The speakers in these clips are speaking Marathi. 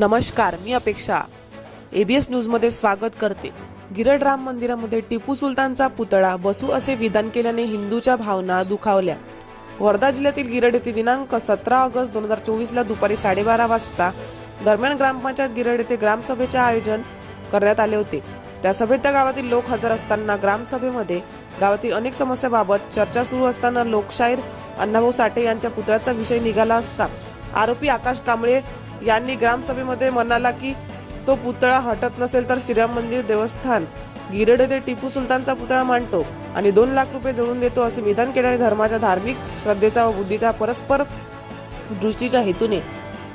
नमस्कार मी अपेक्षा. एबीएस न्यूजमध्ये स्वागत करते. गिरड राम मंदिरामध्ये टिपू सुलतानचा पुतळा बसू असे विधान केल्याने हिंदूच्या भावना दुखावल्या. वर्धा जिल्ह्यातील गिरड येथे दिनांक सतरा ऑगस्ट दोन हजार चोवीसला दुपारी साडेबारा वाजता दरम्यान ग्रामपंचायत गिरड येथे ग्रामसभेचे आयोजन करण्यात आले होते. त्या सभेत त्या गावातील लोक हजर असताना ग्रामसभेमध्ये गावातील अनेक समस्याबाबत चर्चा सुरू असताना लोकशाहीर अण्णाभाऊ साठे यांच्या पुतळ्याचा विषय निघाला असता. आरोपी आकाश कांबळे यांनी ग्रामसभेमध्ये म्हणाला की तो पुतळा हटत नसेल तर श्रीराम मंदिर देवस्थान गिरडे ते टिपू सुलतानचा पुतळा मांडतो आणि दोन लाख रुपये जळून देतो असे विधान केल्याने धर्माच्या धार्मिक श्रद्धेचा व बुद्धीच्या परस्पर दृष्टीच्या हेतूने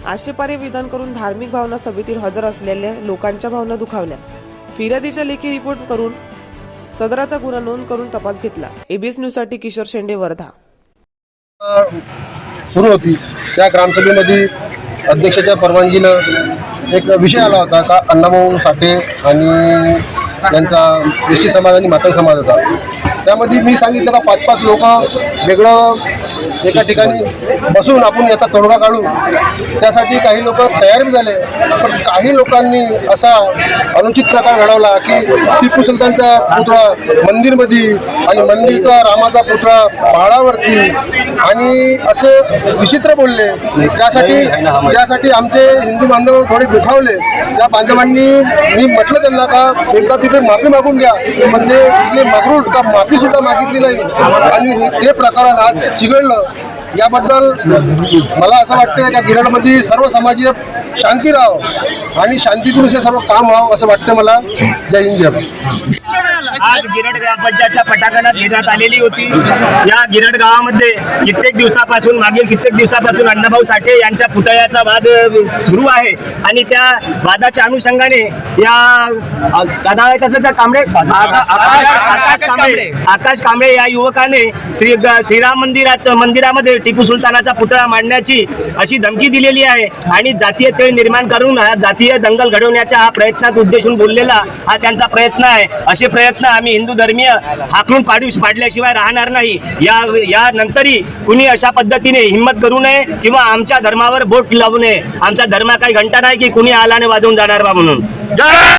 आशेपारी विधान करून धार्मिक भावना सभेतील हजर असलेल्या लोकांच्या भावना दुखावल्या. फिर्यादीच्या लेखी रिपोर्ट करून सदराचा गुन्हा नोंद करून तपास घेतला. एबीएस न्यूजसाठी किशोर शेंडे वर्धा. सुरू होती. त्या ग्रामसभेमध्ये अध्यक्षाच्या परवानगीनं एक विषय आला होता का अण्णाभाऊ साठे आणि त्यांचा एस समाज आणि मातळ समाज होता. त्यामध्ये मी सांगितलं का पाच पाच लोक वेगळं एका ठिकाणी बसून आपण याचा तोडगा काढू. त्यासाठी काही लोक तयार बी झाले. पण काही लोकांनी असा अनुचित प्रकार घडवला की टिपू सुलतानचा पुतळा मंदिरमध्ये आणि मंदिरचा रामाचा पुतळा पहाडावरती आणि असे विचित्र बोलले. त्यासाठी त्यासाठी आमचे हिंदू बांधव थोडे दुखावले. त्या बांधवांनी मी म्हटलं त्यांना का एकदा तिथे माफी मागून घ्या. पण ते इथले मगरूट का माफी सुद्धा मागितली नाही. आणि हे- ते प्रकरण आज चिघळलं. याबद्दल मला असं वाटतं का गिरडमध्ये सर्व समाजीय शांती राहावं आणि शांतीतून हे सर्व काम व्हावं असं वाटतं मला. जय हिंद जय आज गिरड ग्रामपंचायतच्या पटांगणात घेण्यात आलेली होती. या गिरड गावामध्ये कित्येक दिवसापासून मागील कित्येक दिवसापासून अण्णाभाऊ साठे यांच्या पुतळ्याचा वाद सुरू आहे. आणि त्या वादाच्या अनुषंगाने या त्या कांबळे? आका- आकाश कांबळे. आकाश कांबळे या युवकाने श्री श्रीराम मंदिरात मंदिरामध्ये टिपू सुलतानाचा पुतळा मांडण्याची अशी धमकी दिलेली आहे. आणि जातीय तेढ निर्माण करून हा जातीय दंगल घडवण्याच्या हा प्रयत्नात उद्देशून बोललेला हा त्यांचा प्रयत्न आहे. असे प्रयत्न आम्ही हिंदू धर्मीय हाकलून पाडू पाडल्याशिवाय राहणार नाही. या या नंतरही कुणी अशा पद्धतीने हिंमत करू नये किंवा आमच्या धर्मावर बोट लावू नये. आमचा धर्मा काही घंटा नाही की कुणी आलाने वाजवून जाणार बा म्हणून.